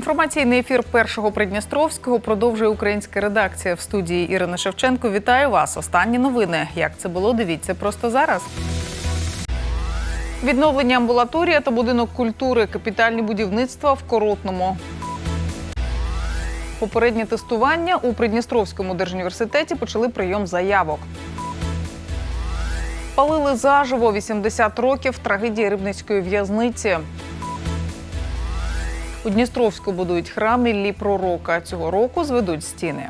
Інформаційний ефір першого Придністровського продовжує українська редакція в студії Ірина Шевченко. Вітаю вас. Останні новини. Як це було? Дивіться просто зараз. Відновлення амбулаторія та будинок культури, капітальні будівництва в Коротному. Попереднє тестування у Придністровському держуніверситеті почали прийом заявок. Палили заживо 80 років трагедії Рибницької в'язниці. У Дністровську будують храм Іллі Пророка. Цього року зведуть стіни.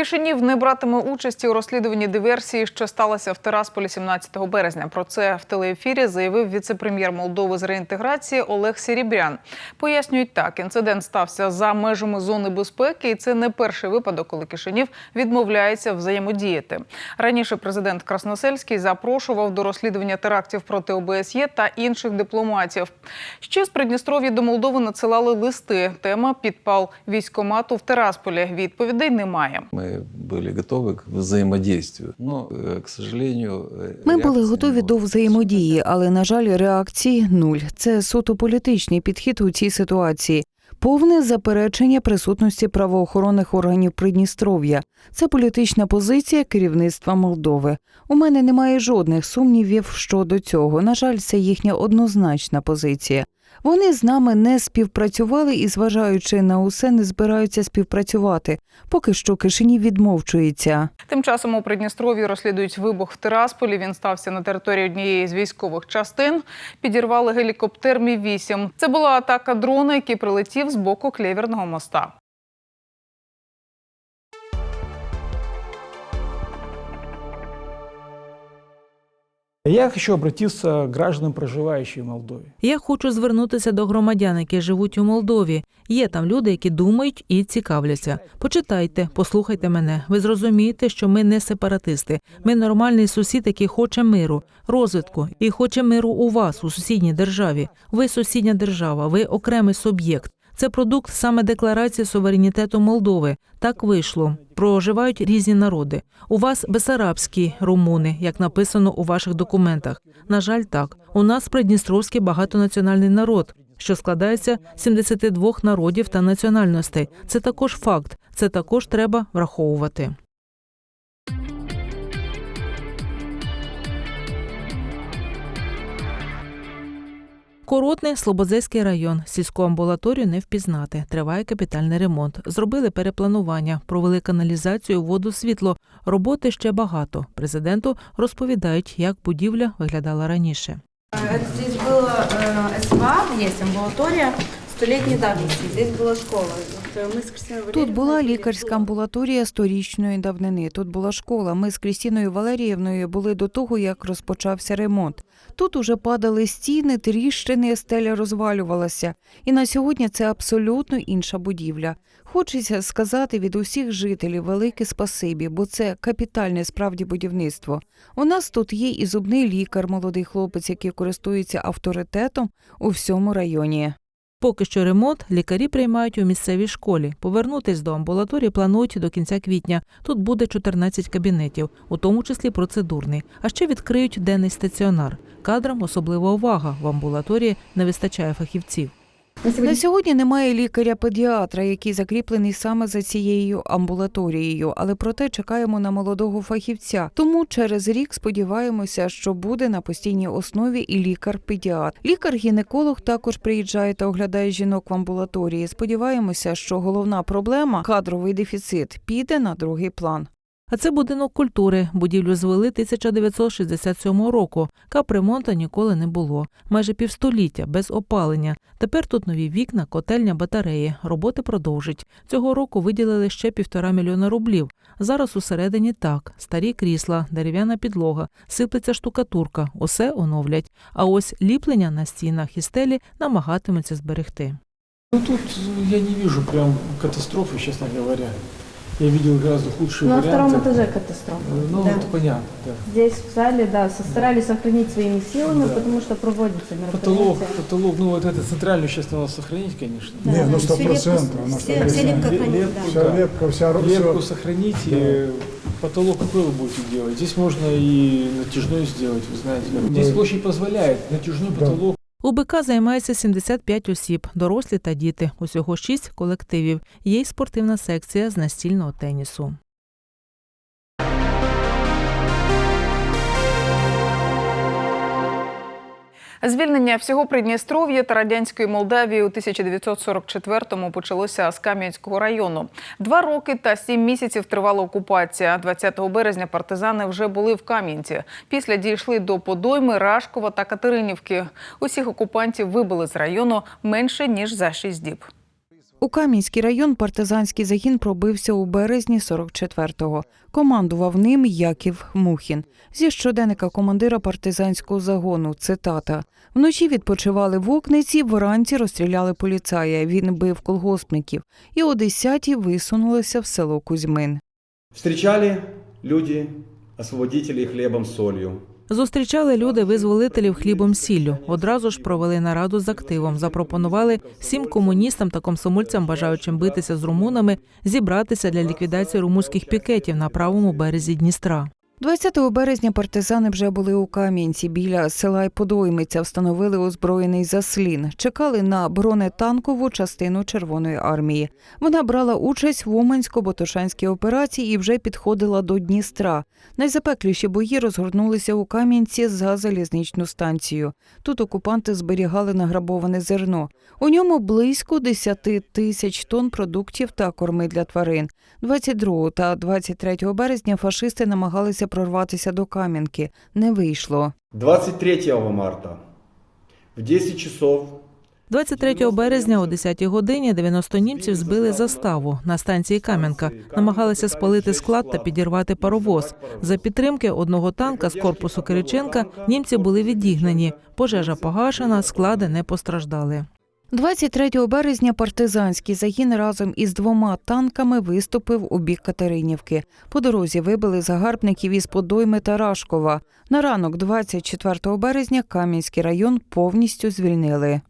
Кишинів не братиме участі у розслідуванні диверсії, що сталося в Тирасполі 17 березня. Про це в телеефірі заявив віце-прем'єр Молдови з реінтеграції Олег Сірібрян. Пояснюють так, інцидент стався за межами зони безпеки, і це не перший випадок, коли Кишинів відмовляється взаємодіяти. Раніше президент Красносельський запрошував до розслідування терактів проти ОБСЄ та інших дипломатів. Ще з Придністров'я до Молдови надсилали листи. Тема підпал військомату в Тирасполі. Відповідей немає Мы были готовы к взаимодействию. Но, э, к сожалению, э, Ми були реакции готові не до было. взаємодії, але на жаль, реакції нуль. Це суто політичний підхід у цій ситуації. Повне заперечення присутності правоохоронних органів Придністров'я. Це політична позиція керівництва Молдови. У мене немає жодних сумнівів щодо цього. На жаль, це їхня однозначна позиція. Вони з нами не співпрацювали і, зважаючи на усе, не збираються співпрацювати. Поки що Кишинів відмовчується. Тим часом у Придністров'ї розслідують вибух в Тирасполі. Він стався на території однієї з військових частин. Підірвали гелікоптер Мі 8 Це була атака дрона, який прилетів з боку клєвірного моста. Я хочу обратиться к гражданам, проживающим в Молдове. Я хочу звернутися до громадян, які живуть у Молдові. Є там люди, які думають і цікавляться. Почитайте, послухайте мене. Ви зрозумієте, що ми не сепаратисти. Ми нормальний сусід, який хоче миру, розвитку і хоче миру у вас, у сусідній державі. Ви сусідня держава, ви окремий суб'єкт. Це продукт саме декларації суверенітету Молдови. Так вийшло. Проживають різні народи. У вас бесарабські румуни, як написано у ваших документах. На жаль, так. У нас придністровський багатонаціональний народ, що складається з 72 народів та національностей. Це також факт. Це також треба враховувати. Коротний Слободзейський район. Сільську амбулаторію не впізнати. Триває капітальний ремонт. Зробили перепланування, провели каналізацію, воду, світло. Роботи ще багато. Президенту розповідають, як будівля виглядала раніше. Это здесь было э, СВА, есть амбулатория столетней давности. Здесь была школа. Вот, э, мы с Кристиной Тут Валерьевной була ходили лікарська в амбулаторія сторічної давнини. Тут була школа. Ми з Крістіною Валеріївною були до того, як розпочався ремонт. Тут уже падали стіни, тріщини, стеля розвалювалася. І на сьогодні це абсолютно інша будівля. Хочеться сказати від усіх жителів велике спасибі, бо це капітальне справді будівництво. У нас тут є і зубний лікар, молодий хлопець, який користується авторитетом у всьому районі. Поки що ремонт лікарі приймають у місцевій школі. Повернутись до амбулаторії планують до кінця квітня. Тут буде 14 кабінетів, у тому числі процедурний. А ще відкриють денний стаціонар. Кадрам особлива увага. В амбулаторії не вистачає фахівців. На сьогодні немає лікаря-педіатра, який закріплений саме за цією амбулаторією, але проте чекаємо на молодого фахівця. Тому через рік сподіваємося, що буде на постійній основі і лікар-педіатр. Лікар-гінеколог також приїжджає та оглядає жінок в амбулаторії. Сподіваємося, що головна проблема кадровий дефіцит піде на другий план. А це будинок культури. Будівлю звели 1967 року. Капремонту ніколи не було. Майже півстоліття без опалення. Тепер тут нові вікна, котельня, батареї. Роботи продовжать. Цього року виділили ще півтора мільйона рублів. Зараз усередині так: старі крісла, дерев'яна підлога, сиплеться штукатурка. Усе оновлять. А ось ліплення на стінах і стелі намагатимуться зберегти. Ну тут я не вижу прям катастрофы, честно говоря. Я видел гораздо худшие На втором варианты. этаже катастрофа. Э, Ну, Да. это понятно, да. Здесь в зале, да, старались сохранить своими силами, Да. потому что проводятся Потолок, мероприятия. потолок, ну вот это центральную часть надо сохранить, конечно. Да. Не, ну сто лепку- процентов. все- все лепка хранить, да. Вся лепка, вся, Лепку сохранить и Потолок какой вы будете делать? Здесь можно и натяжной сделать, вы знаете. Здесь площадь позволяет, натяжной потолок. У БК займається 75 осіб, дорослі та діти. Усього 6 колективів. Є й спортивна секція з настільного тенісу. Звільнення всього Придністров'я та радянської Молдавії у 1944-му почалося з Кам'янського району. Два роки та сім місяців тривала окупація. 20 березня партизани вже були в Кам'янці. Після дійшли до Подойми, Рашкова та Катеринівки. Усіх окупантів вибили з району менше ніж за шість діб. У Кам'янський район партизанський загін пробився у березні 44-го. Командував ним Яків Мухін. Зі щоденника командира партизанського загону. Цитата: вночі відпочивали в окниці, вранці розстріляли поліцая. Він бив колгоспників, і о 10-й висунулися в село Кузьмин. Встречали люди, освободители хлебом с солью. Зустрічали люди визволителів хлібом сіллю. Одразу ж провели нараду з активом. Запропонували всім комуністам та комсомольцям, бажаючим битися з румунами, зібратися для ліквідації румунських пікетів на правому березі Дністра. 20 березня партизани вже були у Кам'янці біля села Подоймиця, встановили озброєний заслін, чекали на бронетанкову частину Червоної армії. Вона брала участь в Умансько-Ботошанській операції і вже підходила до Дністра. Найзапекліші бої розгорнулися у Кам'янці за залізничну станцію. Тут окупанти зберігали награбоване зерно. У ньому близько 10 тисяч тонн продуктів та корми для тварин. 22 та 23 березня фашисти намагалися прорватися до Кам'янки. Не вийшло. 23 марта в 10 часов 23 березня о 10 годині 90 німців збили заставу на станції Кам'янка. Намагалися спалити склад та підірвати паровоз. За підтримки одного танка з корпусу Кириченка німці були відігнані. Пожежа погашена, склади не постраждали. 23 березня партизанський загін разом із двома танками виступив у бік Катеринівки. По дорозі вибили загарбників із Подойми та Рашкова. На ранок 24 березня Кам'янський район повністю звільнили.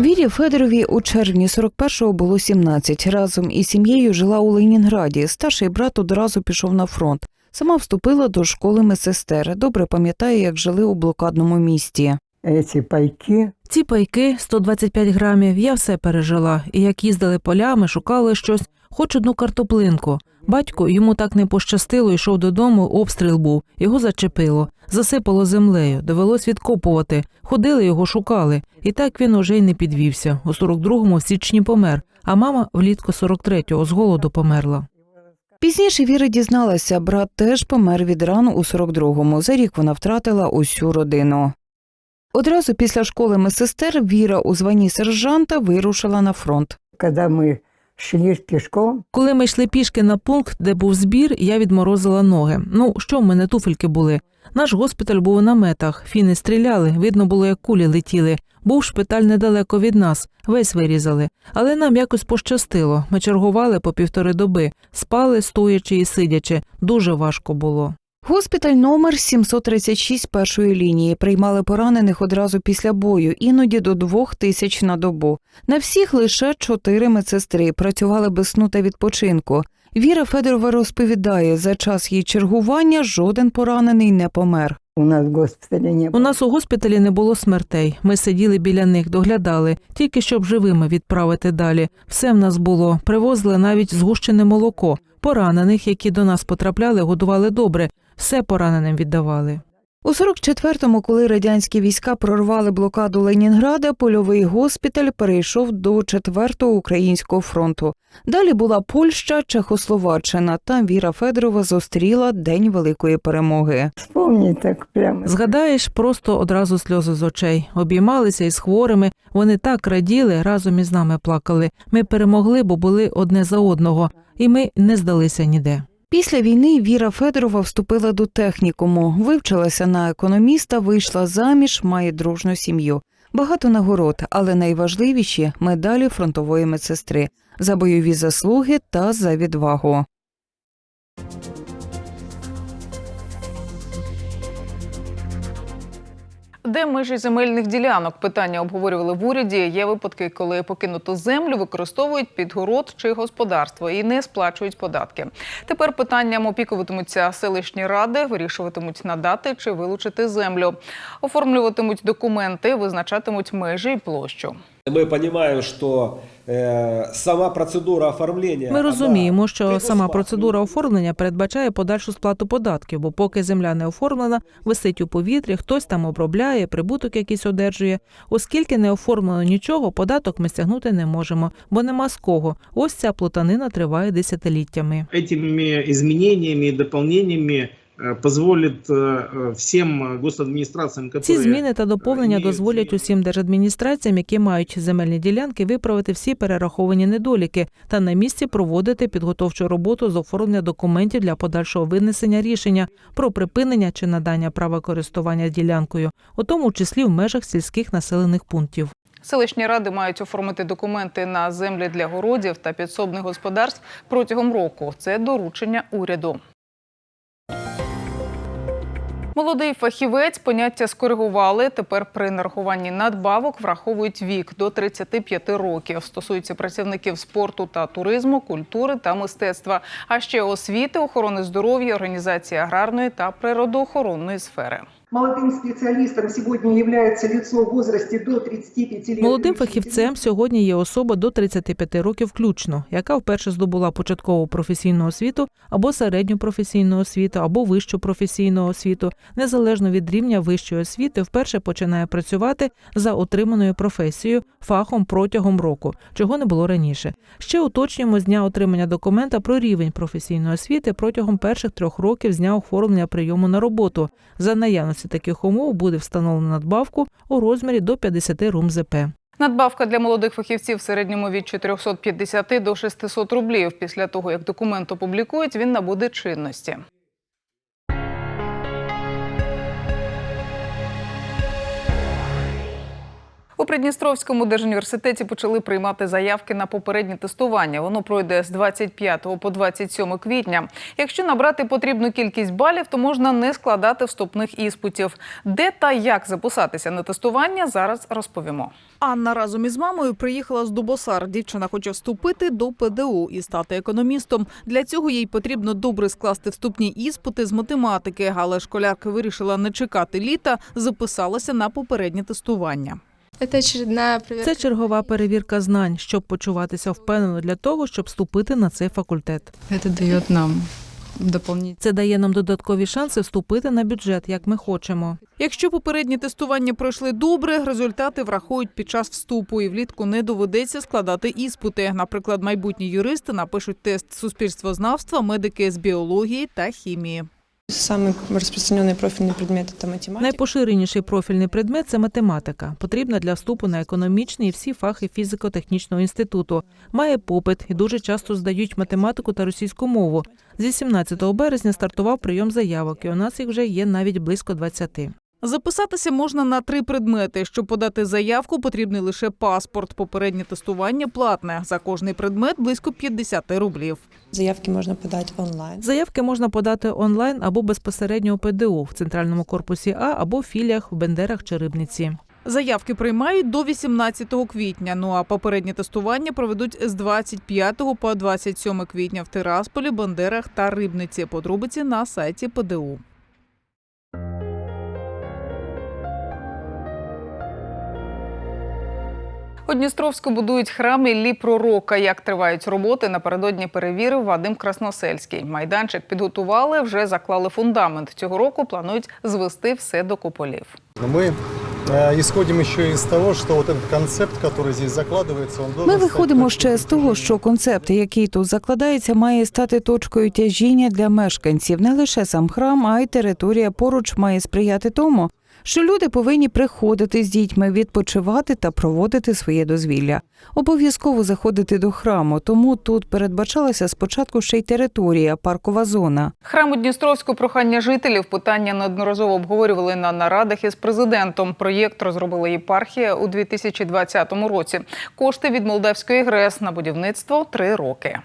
Вірі Федорові у червні 41-го було 17. Разом із сім'єю жила у Ленінграді. Старший брат одразу пішов на фронт. Сама вступила до школи медсестер. Добре пам'ятає, як жили у блокадному місті. эти пайки Ці пайки 125 грамів. Я все пережила. І як їздили полями, шукали щось, хоч одну картоплинку. Батько йому так не пощастило, йшов додому, обстріл був. Його зачепило, засипало землею. Довелось відкопувати. Ходили його, шукали. І так він уже й не підвівся. У 42-му в січні помер, а мама влітку 43-го з голоду померла. Пізніше Віра дізналася, брат теж помер від ран у 42-му. За рік вона втратила усю родину. Одразу після школи медсестер Віра у званні сержанта вирушила на фронт. когда мы шли пешком, Коли ми йшли пішки на пункт, де був збір, я відморозила ноги. Ну, що в мене туфельки були? Наш госпіталь був у наметах, фіни стріляли, видно було, як кулі летіли. Був шпиталь недалеко від нас, весь вирізали. Але нам якось пощастило. Ми чергували по півтори доби, спали, стоячи і сидячи. Дуже важко було. Госпіталь номер 736 першої лінії приймали поранених одразу після бою, іноді до двох тисяч на добу. На всіх лише чотири медсестри працювали без сну та відпочинку. Віра Федорова розповідає, за час її чергування жоден поранений не помер. у нас в госпіталі не У нас у госпіталі не було смертей. Ми сиділи біля них, доглядали, тільки щоб живими відправити далі. Все в нас було. Привозили навіть згущене молоко. Поранених, які до нас потрапляли, годували добре. Все пораненим віддавали. У 44-му, коли радянські війська прорвали блокаду Ленінграда, польовий госпіталь перейшов до 4-го українського фронту. Далі була Польща, Чехословаччина. Там Віра Федорова зустріла День великої перемоги. Вспомни так прямо. Згадаєш, просто одразу сльози з очей. Обіймалися із хворими. Вони так раділи, разом із нами плакали. Ми перемогли, бо були одне за одного, і ми не здалися ніде. Після війни Віра Федорова вступила до технікуму, вивчилася на економіста, вийшла заміж, має дружну сім'ю. Багато нагород, але найважливіші медалі фронтової медсестри за бойові заслуги та за відвагу. Де межі земельних ділянок? Питання обговорювали в уряді. Є випадки, коли покинуту землю використовують під город чи господарство і не сплачують податки. Тепер питанням опікуватимуться селищні ради, вирішуватимуть надати чи вилучити землю, оформлюватимуть документи, визначатимуть межі і площу. Мы понимаем, что э, сама процедура оформления... Ми она розуміємо, що сама предусматривает- процедура оформлення передбачає подальшу сплату податків, бо поки земля не оформлена, висить у повітрі, хтось там обробляє, прибуток якийсь одержує. Оскільки не оформлено нічого, податок ми стягнути не можемо, бо нема з кого. Ось ця плутанина триває десятиліттями. этими изменениями и дополнениями э, позволит э, э, всем э, госадминистрациям, которые... Ці зміни та доповнення Ні, дозволять ні. усім держадміністраціям, які мають земельні ділянки, виправити всі перераховані недоліки та на місці проводити підготовчу роботу з оформлення документів для подальшого винесення рішення про припинення чи надання права користування ділянкою, у тому числі в межах сільських населених пунктів. Селищні ради мають оформити документи на землі для городів та підсобних господарств протягом року. Це доручення уряду. Молодий фахівець поняття скоригували. Тепер при нарахуванні надбавок враховують вік до 35 років. Стосується працівників спорту та туризму, культури та мистецтва, а ще освіти, охорони здоров'я, організації аграрної та природоохоронної сфери. Молодым специалистом сегодня является лицо в возрасте до 35 лет. Молодим фахівцем сьогодні є особа до 35 років включно, яка вперше здобула початкову професійну освіту або середню професійну освіту, або вищу професійну освіту, незалежно від рівня вищої освіти, вперше починає працювати за отриманою професією фахом протягом року, чого не було раніше. Ще уточнюємо з дня отримання документа про рівень професійної освіти протягом перших трьох років з дня оформлення прийому на роботу. За наявності таких умов буде встановлено надбавку у розмірі до 50 рум ЗП. Надбавка для молодих фахівців в середньому від 450 до 600 рублів. Після того, як документ опублікують, він набуде чинності. Придністровському держуніверситеті почали приймати заявки на попереднє тестування. Воно пройде з 25 по 27 квітня. Якщо набрати потрібну кількість балів, то можна не складати вступних іспитів. Де та як записатися на тестування, зараз розповімо. Анна разом із мамою приїхала з Дубосар. Дівчина хоче вступити до ПДУ і стати економістом. Для цього їй потрібно добре скласти вступні іспити з математики, але школярка вирішила не чекати літа, записалася на попереднє тестування. Це чергова перевірка знань, щоб почуватися впевнено для того, щоб вступити на цей факультет. Это дает нам. Це дає нам додаткові шанси вступити на бюджет, як ми хочемо. Якщо попередні тестування пройшли добре, результати врахують під час вступу, і влітку не доведеться складати іспити. Наприклад, майбутні юристи напишуть тест суспільствознавства, медики з біології та хімії. Самый распространенный профильный предмет – это математика. Найпоширеніший профільний предмет це математика, потрібна для вступу на економічний і всі фахи фізико-технічного інституту. Має попит і дуже часто здають математику та російську мову. Зі 17 березня стартував прийом заявок, і у нас їх вже є навіть близько 20. Записатися можна на три предмети. Щоб подати заявку, потрібний лише паспорт. Попереднє тестування платне. За кожний предмет близько 50 рублів. Заявки можно подать онлайн. Заявки можна подати онлайн або безпосередньо у ПДУ в центральному корпусі А або в філіях в Бендерах чи Рибниці. Заявки приймають до 18 квітня. Ну а попереднє тестування проведуть з 25 по 27 квітня в Тирасполі, Бандерах та Рибниці. Подробиці на сайті ПДУ. У Дністровську будують храм Іллі Пророка. Як тривають роботи, напередодні перевірив Вадим Красносельський. Майданчик підготували, вже заклали фундамент. Цього року планують звести все до куполів. Мы э, исходим еще из того, что вот этот концепт, который здесь закладывается, он должен Ми стать виходимо точкой ще з того, що концепт, який тут закладається, має стати точкою тяжіння для мешканців. Не лише сам храм, а й територія поруч має сприяти тому, що люди повинні приходити з дітьми, відпочивати та проводити своє дозвілля. Обов'язково заходити до храму, тому тут передбачалася спочатку ще й територія, паркова зона. Храм у Дністровську прохання жителів питання неодноразово обговорювали на нарадах із президентом. Проєкт розробила єпархія у 2020 році. Кошти від Молдавської ГРЕС на будівництво три роки.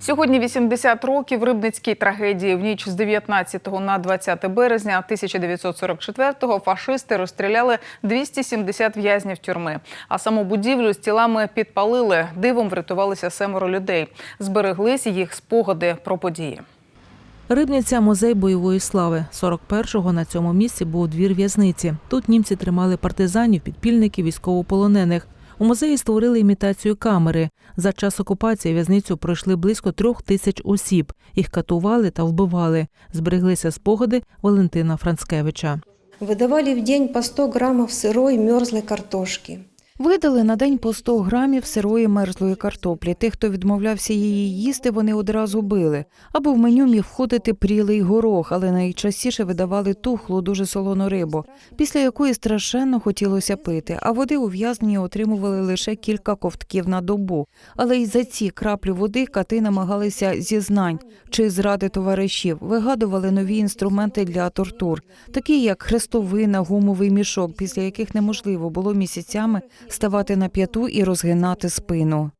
Сьогодні 80 років рибницькій трагедії. В ніч з 19 на 20 березня 1944-го фашисти розстріляли 270 в'язнів тюрми. А саму будівлю з тілами підпалили. Дивом врятувалися семеро людей. Збереглись їх спогади про події. Рибниця музей бойової слави. 41-го на цьому місці був двір в'язниці. Тут німці тримали партизанів, підпільників, військовополонених. У музеї створили імітацію камери. За час окупації в'язницю пройшли близько трьох тисяч осіб. Їх катували та вбивали. Збереглися спогади Валентина Францкевича. Видавали в день по 100 грамів сирої мерзлої картошки. Видали на день по 100 грамів сирої мерзлої картоплі. Тих, хто відмовлявся її їсти, вони одразу били. Або в меню міг входити прілий горох, але найчастіше видавали тухлу, дуже солону рибу, після якої страшенно хотілося пити. А води ув'язнені отримували лише кілька ковтків на добу. Але й за ці краплі води кати намагалися зізнань чи зради товаришів, вигадували нові інструменти для тортур, такі як хрестовина, гумовий мішок, після яких неможливо було місяцями ставати на п'яту і розгинати спину.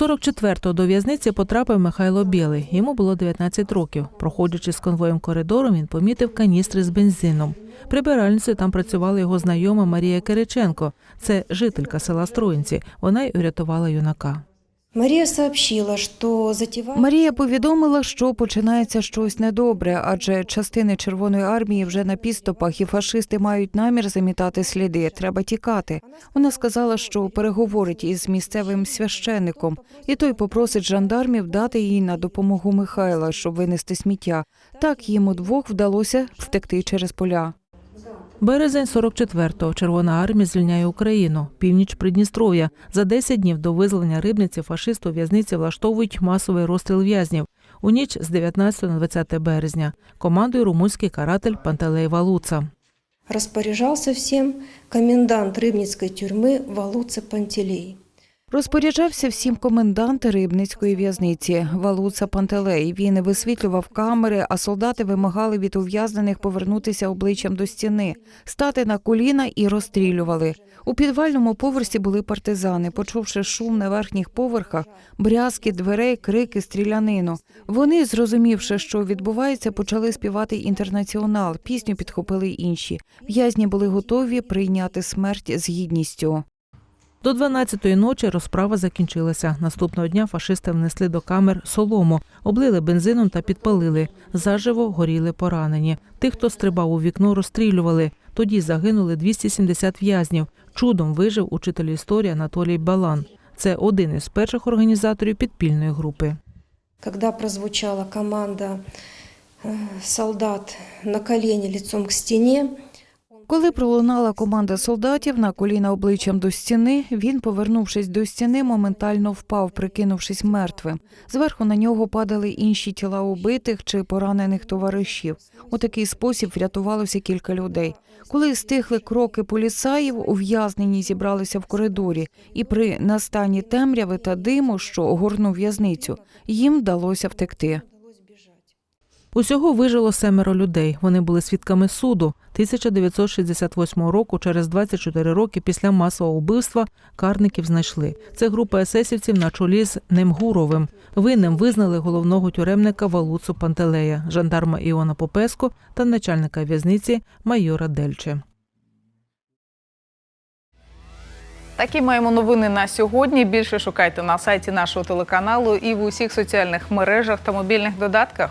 44-го до в'язниці потрапив Михайло Білий. Йому було 19 років. Проходячи з конвоєм коридором, він помітив каністри з бензином. Прибиральницею там працювала його знайома Марія Кириченко. Це жителька села Строїнці. Вона й урятувала юнака. Мария сообщила, что затевали... Марія повідомила, що починається щось недобре, адже частини Червоної армії вже на підступах, і фашисти мають намір замітати сліди. Треба тікати. Вона сказала, що переговорить із місцевим священником, і той попросить жандармів дати їй на допомогу Михайла, щоб винести сміття. Так їм удвох вдалося втекти через поля. Березень 44-го. Червона армія звільняє Україну. Північ Придністров'я. За 10 днів до визволення рибниці фашисти у в'язниці влаштовують масовий розстріл в'язнів. У ніч з 19 на 20 березня. Командує румунський каратель Пантелей Валуца. Розпоряджався всім комендант рибницької тюрми Валуца Пантелей. Розпоряджався всім комендант рибницької в'язниці Валуца Пантелей. Він висвітлював камери, а солдати вимагали від ув'язнених повернутися обличчям до стіни, стати на коліна і розстрілювали. У підвальному поверсі були партизани. Почувши шум на верхніх поверхах, брязки дверей, крики, стрілянину. Вони, зрозумівши, що відбувається, почали співати інтернаціонал. Пісню підхопили інші. В'язні були готові прийняти смерть з гідністю. До 12-ї ночі розправа закінчилася. Наступного дня фашисти внесли до камер солому, облили бензином та підпалили. Заживо горіли поранені. Тих, хто стрибав у вікно, розстрілювали. Тоді загинули 270 в'язнів. Чудом вижив учитель історії Анатолій Балан. Це один із перших організаторів підпільної групи. Когда прозвучала команда э, солдат на колени лицом к стене, Коли пролунала команда солдатів на коліна обличчям до стіни, він, повернувшись до стіни, моментально впав, прикинувшись мертвим. Зверху на нього падали інші тіла убитих чи поранених товаришів. У такий спосіб врятувалося кілька людей. Коли стихли кроки поліцаїв, ув'язнені зібралися в коридорі, і при настанні темряви та диму, що огорнув в'язницю, їм вдалося втекти. Усього вижило семеро людей. Вони були свідками суду. 1968 року, через 24 роки після масового вбивства, карників знайшли. Це група есесівців на чолі з Немгуровим. Винним визнали головного тюремника Валуцу Пантелея, жандарма Іона Попеско та начальника в'язниці майора Дельче. Такі маємо новини на сьогодні. Більше шукайте на сайті нашого телеканалу і в усіх соціальних мережах та мобільних додатках.